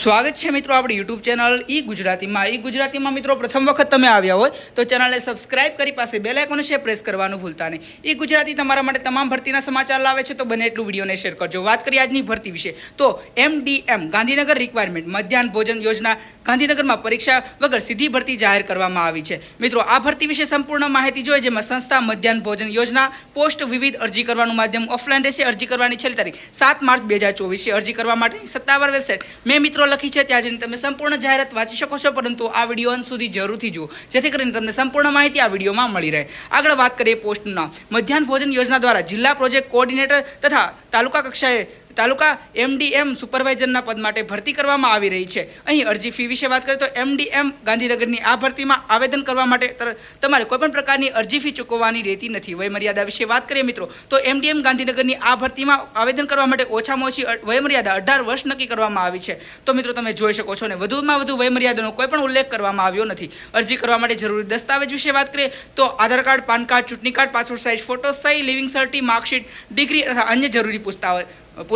સ્વાગત છે મિત્રો આપણી યુટ્યુબ ચેનલ ઈ ગુજરાતીમાં. ઈ ગુજરાતીમાં મિત્રો પ્રથમ વખત તમે આવ્યા હોય તો ચેનલને સબસ્ક્રાઇબ કરી પાસે બેલ આઇકોન છે પ્રેસ કરવાનું ભૂલતા નહીં. ઈ ગુજરાતી તમારા માટે તમામ ભરતીના સમાચાર લાવે છે તો બને એટલું વિડીયોને શેર કરજો. વાત કરીએ આજની ભરતી વિશે. તો એમડીએમ ગાંધીનગર રિક્વાયરમેન્ટ મધ્યાહન ભોજન યોજના, ગાંધીનગરમાં પરીક્ષા વગર સીધી ભરતી જાહેર કરવામાં આવી છે. મિત્રો, આ ભરતી વિશે સંપૂર્ણ માહિતી જોઈએ, જેમાં સંસ્થા મધ્યાહન ભોજન યોજના, પોસ્ટ વિવિધ અરજી કરવાનું માધ્યમ ઓફલાઈન રહેશે. અરજી કરવાની છેલ્લી તારીખ સાત માર્ચ બે હજાર ચોવીસે અરજી કરવા માટેની સત્તાવાર વેબસાઇટ. મેં મિત્રો લખી છે, ત્યાં જઈને તમે સંપૂર્ણ જાહેરાત વાંચી શકો છો, પરંતુ આ વીડિયો અંત સુધી જરૂરથી જુઓ, જેથી કરીને તમને સંપૂર્ણ માહિતી આ વિડીયોમાં મળી રહે. આગળ વાત કરીએ પોસ્ટનું. મધ્યાહન ભોજન યોજના દ્વારા જિલ્લા પ્રોજેક્ટ કોઓર્ડિનેટર તથા તાલુકા કક્ષાએ તાલુકા એમડીએમ સુપરવાઇઝરના પદ માટે ભરતી કરવામાં આવી રહી છે. અહીં અરજી ફી વિશે વાત કરીએ તો એમડીએમ ગાંધીનગરની આ ભરતીમાં આવેદન કરવા માટે તમારે કોઈપણ પ્રકારની અરજી ફી ચૂકવવાની રહેતી નથી. વયમર્યાદા વિશે વાત કરીએ મિત્રો, તો એમડીએમ ગાંધીનગરની આ ભરતીમાં આવેદન કરવા માટે ઓછામાં ઓછી વયમર્યાદા અઢાર વર્ષ નક્કી કરવામાં આવી છે. તો મિત્રો તમે જોઈ શકો છો ને, વધુમાં વધુ વયમર્યાદાનો કોઈ પણ ઉલ્લેખ કરવામાં આવ્યો નથી. અરજી કરવા માટે જરૂરી દસ્તાવેજ વિશે વાત કરીએ તો આધાર કાર્ડ, પાન કાર્ડ, ચૂંટણી કાર્ડ, પાસપોર્ટ સાઇઝ, ફોટો સહી લિવિંગ સર્ટી માર્કશીટ, ડિગ્રી તથા અન્ય જરૂરી પુસ્તાવ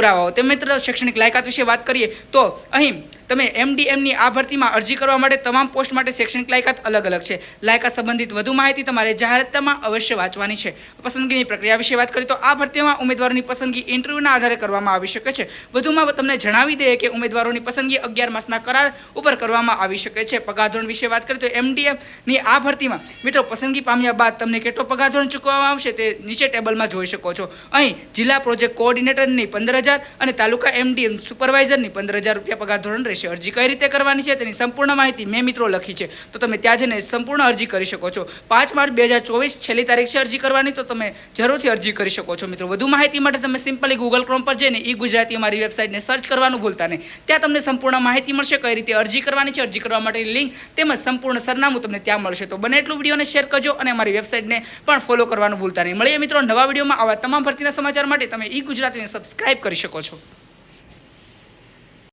પુરાવાઓ. તે મિત્ર શૈક્ષણિક લાયકાત વિશે વાત કરીએ તો અહીં તમે એમડીએમની આ ભરતીમાં અરજી કરવા માટે તમામ પોસ્ટ માટે શૈક્ષણિક લાયકાત અલગ અલગ છે. લાયકાત સંબંધિત વધુ માહિતી તમારે જાહેરાતમાં અવશ્ય વાંચવાની છે. પસંદગીની પ્રક્રિયા વિશે વાત કરીએ તો આ ભરતીમાં ઉમેદવારોની પસંદગી ઇન્ટરવ્યૂના આધારે કરવામાં આવી શકે છે. વધુમાં તમને જણાવી દઈએ કે ઉમેદવારોની પસંદગી અગિયાર માસના કરાર ઉપર કરવામાં આવી શકે છે. પગાર ધોરણ વિશે વાત કરીએ તો એમડીએમની આ ભરતીમાં મિત્રો પસંદગી પામ્યા બાદ તમને કેટલો પગાર ધોરણ ચૂકવવામાં આવશે તે નીચે ટેબલમાં જોઈ શકો છો. અહીં જિલ્લા પ્રોજેક્ટ કોઓર્ડિનેટરની પંદર હજાર અને તાલુકા એમડીએમ સુપરવાઇઝરની પંદર હજાર રૂપિયા પગાર ધોરણ રહેશે અરજી કઈ રીતે કરવાની છે તેની સંપૂર્ણ માહિતી મેં મિત્રો લખી છે. તો તમે ત્યાં જઈને સંપૂર્ણ અરજી કરી શકો છો. પાંચ માર્ચ બે હજાર ચોવીસ છેલ્લી તારીખ છે અરજી કરવાની, તો તમે જરૂરથી અરજી કરી શકો છો. મિત્રો, વધુ માહિતી માટે તમે સિમ્પલી ગૂગલ ક્રોમ પર જઈને ઈ ગુજરાતી અમારી વેબસાઇટને સર્ચ કરવાનું ભૂલતા નહીં. ત્યાં તમને સંપૂર્ણ માહિતી મળશે, કઈ રીતે અરજી કરવાની છે, અરજી કરવા માટેની લિંક તેમજ સંપૂર્ણ સરનામું તમને ત્યાં મળશે. તો બને એટલું વિડીયોને શેર કરજો અને અમારી વેબસાઇટને પણ ફોલો કરવાનું ભૂલતા નહીં. મળીએ મિત્રો નવા વિડીયોમાં આવા તમામ ભરતીના સમાચાર માટે તમે ઈ ગુજરાતીને સબસ્ક્રાઇબ કરી શકો છો.